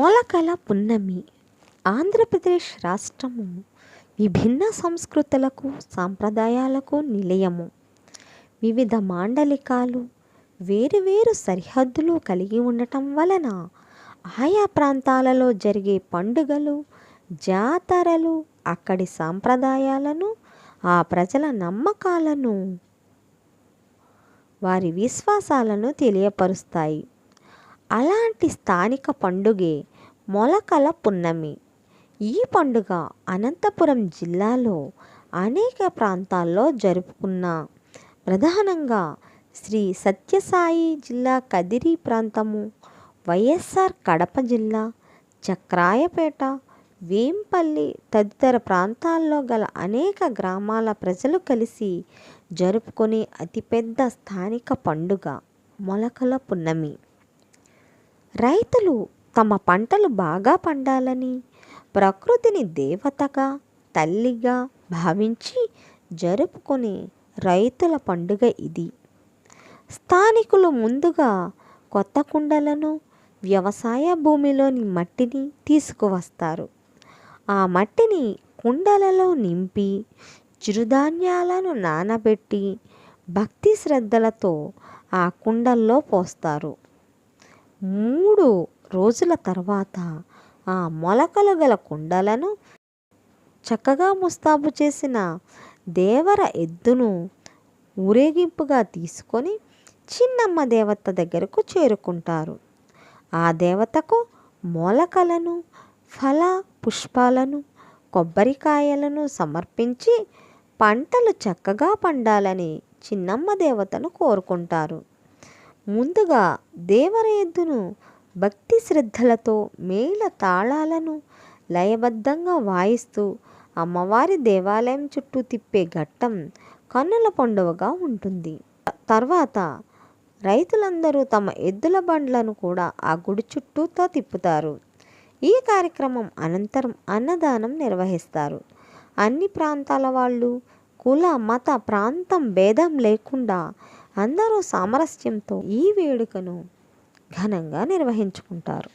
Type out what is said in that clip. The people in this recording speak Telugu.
మొలకల పున్నమి ఆంధ్రప్రదేశ్ రాష్ట్రము విభిన్న సంస్కృతులకు సాంప్రదాయాలకు నిలయము. వివిధ మాండలికాలు వేరువేరు సరిహద్దులు కలిగి ఉండటం వలన ఆయా ప్రాంతాలలో జరిగే పండుగలు జాతరలు అక్కడి సాంప్రదాయాలను ఆ ప్రజల నమ్మకాలను వారి విశ్వాసాలను తెలియపరుస్తాయి. అలాంటి స్థానిక పండుగే మొలకల పున్నమి. ఈ పండుగ అనంతపురం జిల్లాలో అనేక ప్రాంతాల్లో జరుపుకున్న ప్రధానంగా శ్రీ సత్యసాయి జిల్లా కదిరి ప్రాంతము వైఎస్ఆర్ కడప జిల్లా చక్రాయపేట వేంపల్లి తదితర ప్రాంతాల్లో గల అనేక గ్రామాల ప్రజలు కలిసి జరుపుకునే అతిపెద్ద స్థానిక పండుగ మొలకల పున్నమి. రైతులు తమ పంటలు బాగా పండాలని ప్రకృతిని దేవతగా తల్లిగా భావించి జరుపుకునే రైతుల పండుగ ఇది. స్థానికులు ముందుగా కొత్త కుండలను వ్యవసాయ భూమిలోని మట్టిని తీసుకువస్తారు. ఆ మట్టిని కుండలలో నింపి చిరుధాన్యాలను నానబెట్టి భక్తి శ్రద్ధలతో ఆ కుండల్లో పోస్తారు. మూడు రోజుల తర్వాత ఆ మొలకలు గల కుండలను చక్కగా ముస్తాబు చేసిన దేవర ఎద్దును ఊరేగింపుగా తీసుకొని చిన్నమ్మ దేవత దగ్గరకు చేరుకుంటారు. ఆ దేవతకు మొలకలను ఫల పుష్పాలను కొబ్బరికాయలను సమర్పించి పంటలు చక్కగా పండాలని చిన్నమ్మ దేవతను కోరుకుంటారు. ముందుగా దేవర ఎద్దును భక్తి శ్రద్ధలతో మేళ తాళాలను లయబద్ధంగా వాయిస్తూ అమ్మవారి దేవాలయం చుట్టూ తిప్పే ఘట్టం కన్నుల పండువగా ఉంటుంది. తర్వాత రైతులందరూ తమ ఎద్దుల బండ్లను కూడా ఆ గుడి చుట్టూతో తిప్పుతారు. ఈ కార్యక్రమం అనంతరం అన్నదానం నిర్వహిస్తారు. అన్ని ప్రాంతాల వాళ్ళు కుల మత ప్రాంతం భేదం లేకుండా అందరూ సామరస్యంతో ఈ వేడుకను ఘనంగా నిర్వహించుకుంటారు.